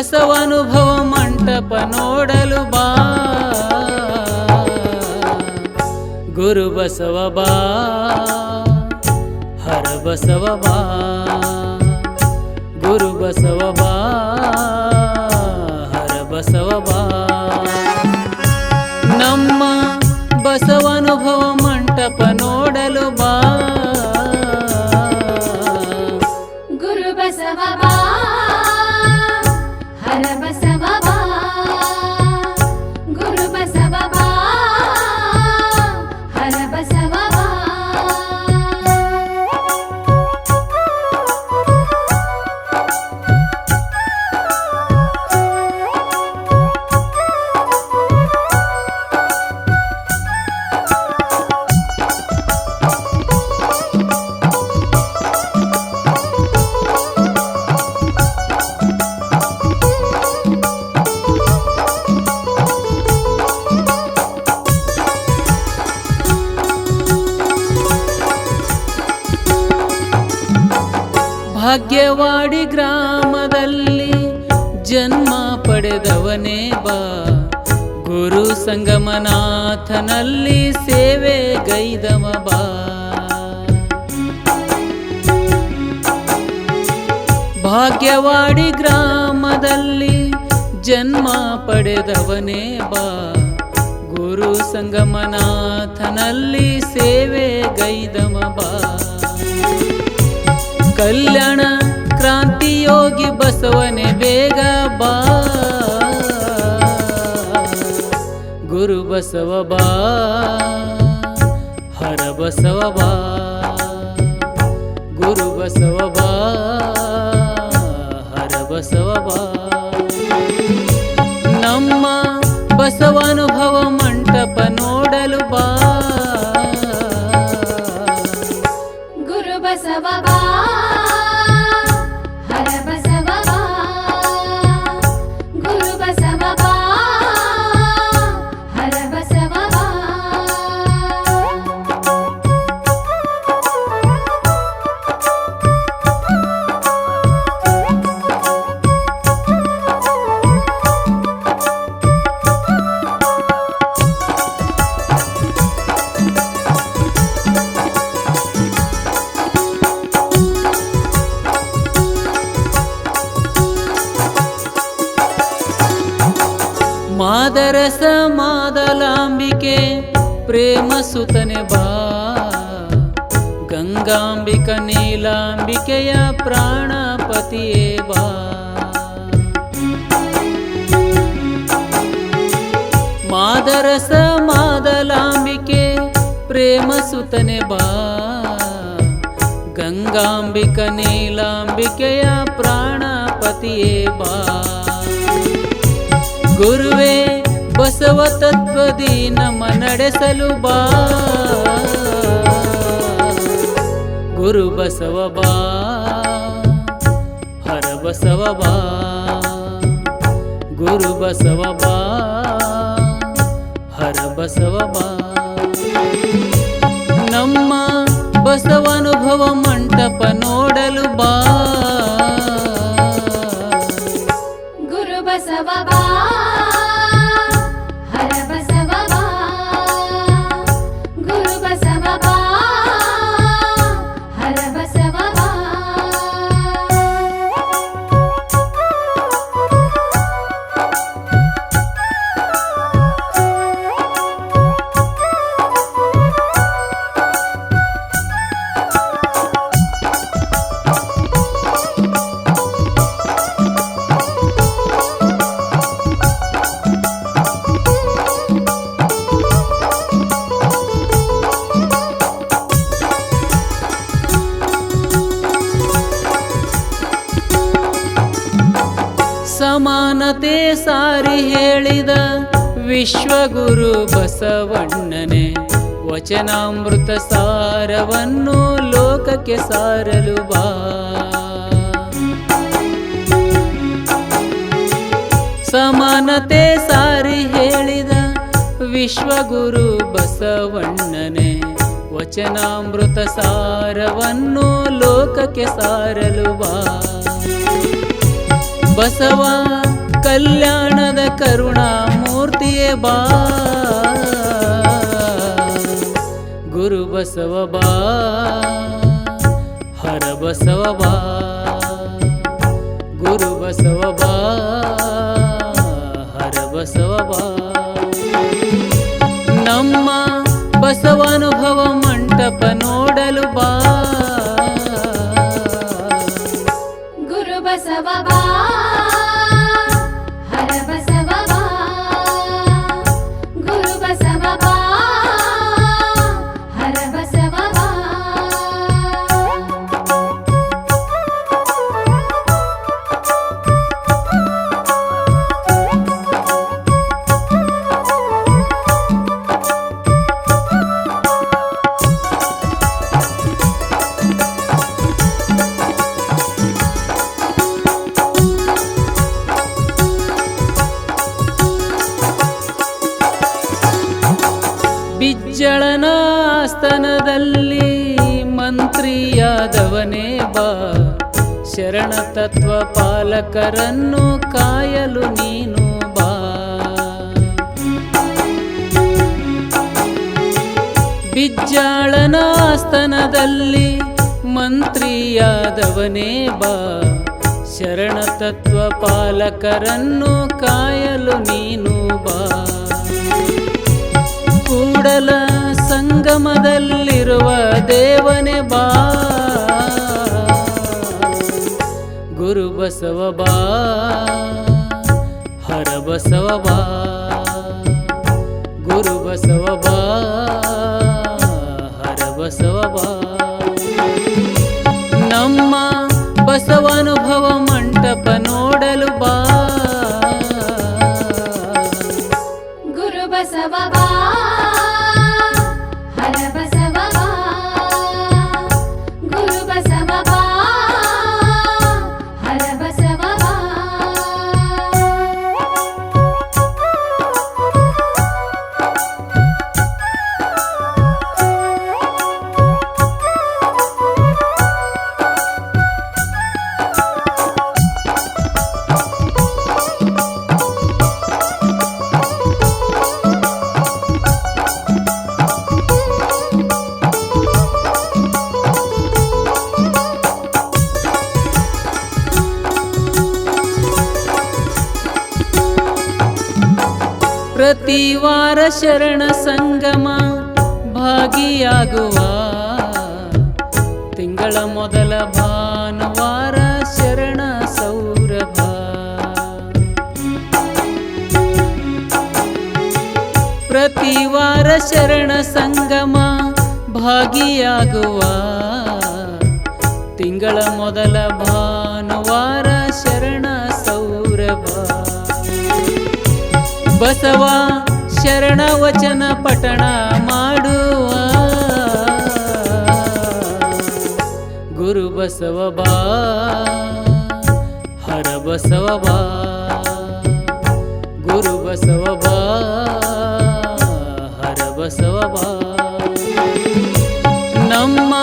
ಬಸವನುಭವ ಮಂಟಪ ನೋಡಲು ಬಾ. ಗುರು ಬಸವ ಬಾ. ಹರ ಬಸವ ಬಾ. ಗುರು ಬಸವ ಬಾ. ಹರ ಬಸವ ಬಾ. ನಮ್ಮ ಬಸವನುಭವ ಮಂಟಪ ನೋಡಲು ಭಾಗ್ಯವಾಡಿ ಗ್ರಾಮದಲ್ಲಿ ಜನ್ಮ ಪಡೆದವನೇ ಬಾ. ಗುರು ಸಂಗಮನಾಥನಲ್ಲಿ ಸೇವೆ ಗೈದವ ಬಾ. ಭಾಗ್ಯವಾಡಿ ಗ್ರಾಮದಲ್ಲಿ ಜನ್ಮ ಪಡೆದವನೇ ಬಾ. ಗುರು ಸಂಗಮನಾಥನಲ್ಲಿ ಸೇವೆ ಗೈದವ ಬಾ. ಕಲ್ಯಾಣ ಕ್ರಾಂತಿಯೋಗಿ ಬಸವನೆ ಬೇಗ ಬಾ. ಗುರು ಬಸವ ಬಾ. ಹರ ಬಸವ ಬಾ. ಗುರು ಬಸವ ಸುತನೆ ಬಾ. ಗಂಗಾಂಬಿಕ ನೀಲಾಂಬಿಕೆಯ ಪ್ರಾಣಪತಿಯೇ ಬಾ. ಮಾದರಸ ಮಾದಲಾಂಬಿಕೆ ಪ್ರೇಮ ಸುತನೆ ಬಾ. ಗಂಗಾಂಬಿಕ ನೀಲಾಂಬಿಕೆಯ ಪ್ರಾಣಪತಿಯೇ ಬಾ. ಗುರುವೇ ಬಸವ ತತ್ವದಿ ನಮ್ಮ ನಡೆಸಲು ಬಾ. ಗುರು ಬಸವ ಬಾ. ಹರ ಬಸವ ಬಾ. ಗುರು ಬಸವ ಬಾ. ಹರ ಬಸವ ಬಾ. ನಮ್ಮ ಬಸವಾನುಭವ ಸಮಾನತೆ ಸಾರಿ ಹೇಳಿದ ವಿಶ್ವಗುರು ಬಸವಣ್ಣನೆ, ವಚನಾಮೃತ ಸಾರವನ್ನು ಲೋಕಕ್ಕೆ ಸಾರಲು ಬಾ. ಸಮಾನತೆ ಸಾರಿ ಹೇಳಿದ ವಿಶ್ವಗುರು ಬಸವಣ್ಣನೆ, ವಚನಾಮೃತ ಸಾರವನ್ನು ಲೋಕಕ್ಕೆ ಸಾರಲು ಬಾ. ಬಸವ ಕಲ್ಯಾಣದ ಕರುಣಾಮೂರ್ತಿಯೇ ಬಾ. ಗುರು ಬಸವ ಬಾ. ಹರ ಬಸವ ಬಾ. ಗುರು ಬಸವ ಬಾ. ಹರ ಬಸವ ಬಾ. ನಮ್ಮ ಬಸವಾನುಭವ ಮಂಟಪ ನೋಡಲು ಬಾ. ಆಸ್ತನದಲ್ಲಿ ಮಂತ್ರಿಯಾದವನೇ ಬಾ. ಶರಣ ತತ್ವ ಪಾಲಕರನ್ನು ಕಾಯಲು ನೀನು ಬಾ. ಬಿಜ್ಜಾಳನ ಆಸ್ತನದಲ್ಲಿ ಮಂತ್ರಿಯಾದವನೇ ಬಾ. ಶರಣ ತತ್ವ ಪಾಲಕರನ್ನು ಕಾಯಲು ನೀನು ಬಾ. ಕೂಡಲ ಸಂಗಮದಲ್ಲಿರುವ ದೇವನೆ ಬಾ. ಗುರು ಬಸವ ಬಾ, ಹರ ಬಸವ ಬಾ, ಗುರು ಬಸವ ಬಾ, ಹರ ಬಸವ ಬಾ. ನಮ್ಮ ಬಸವಾನುಭವ ಮಂಟಪ ನೋಡಲು ಬಾ. ಗುರು ಬಸವ ಬಾ. ಹರ ಬಸವ ಪ್ರತಿ ವಾರ ಶರಣ ಸಂಗಮ ಭಾಗಿಯಾಗುವ. ತಿಂಗಳ ಮೊದಲ ಭಾನುವಾರ ಶರಣ ಸೌರಭ. ಪ್ರತಿವಾರ ಶರಣ ಸಂಗಮ ಭಾಗಿಯಾಗುವ. ತಿಂಗಳ ಮೊದಲ ಭಾನುವಾರ ಶರಣ ಸೌರಭ. ಬಸವ ಶರಣ ವಚನ ಪಠಣ ಮಾಡುವ. ಗುರು ಬಸವ ಬಾ, ಹರ ಬಸವ ಬಾ, ಗುರು ಬಸವ ಬಾ, ಹರ ಬಸವ ಬಾ. ನಮ್ಮ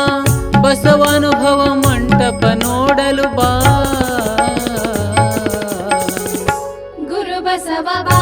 ಬಸವಾನುಭವ ಮಂಟಪ ನೋಡಲು ಬಾ. ಗುರು ಬಸವ ಬಾ.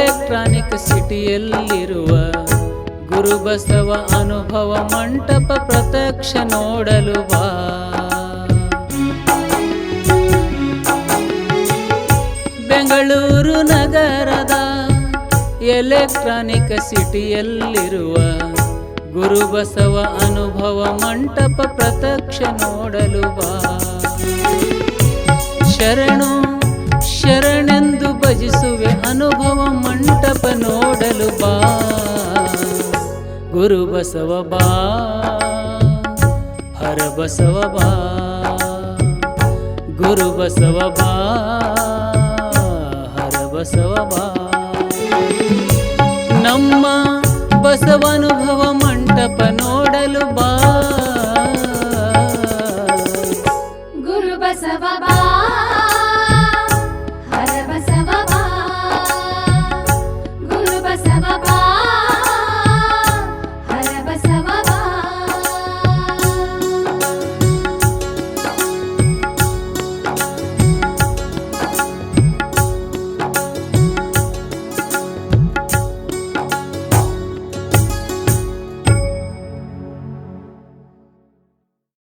ಎಲೆಕ್ಟ್ರಾನಿಕ್ ಸಿಟಿಯಲ್ಲಿರುವ ಗುರುಬಸವ ಅನುಭವ ಮಂಟಪ ಪ್ರತ್ಯಕ್ಷ ನೋಡಲು ಬಾ ಬೆಂಗಳೂರು ನಗರದ ಎಲೆಕ್ಟ್ರಾನಿಕ್ ಸಿಟಿಯಲ್ಲಿರುವ ಗುರುಬಸವ ಅನುಭವ ಮಂಟಪ ಪ್ರತ್ಯಕ್ಷ ನೋಡಲು ಬಾ ಶರಣು ಶರಣೆಂದು ಭಜಿಸುವೆ ಅನುಭವ ಮಂಟಪ ನೋಡಲು ಬಾ. ಗುರು ಬಸವ ಬಾ. ಹರ ಬಸವ ಬಾ. ಗುರು ಬಸವ ಬಾ. ಹರ ಬಸವ ಬಾ. ನಮ್ಮ ಬಸವನುಭವ ಮಂಟಪ ನೋಡಲು ಬಾ.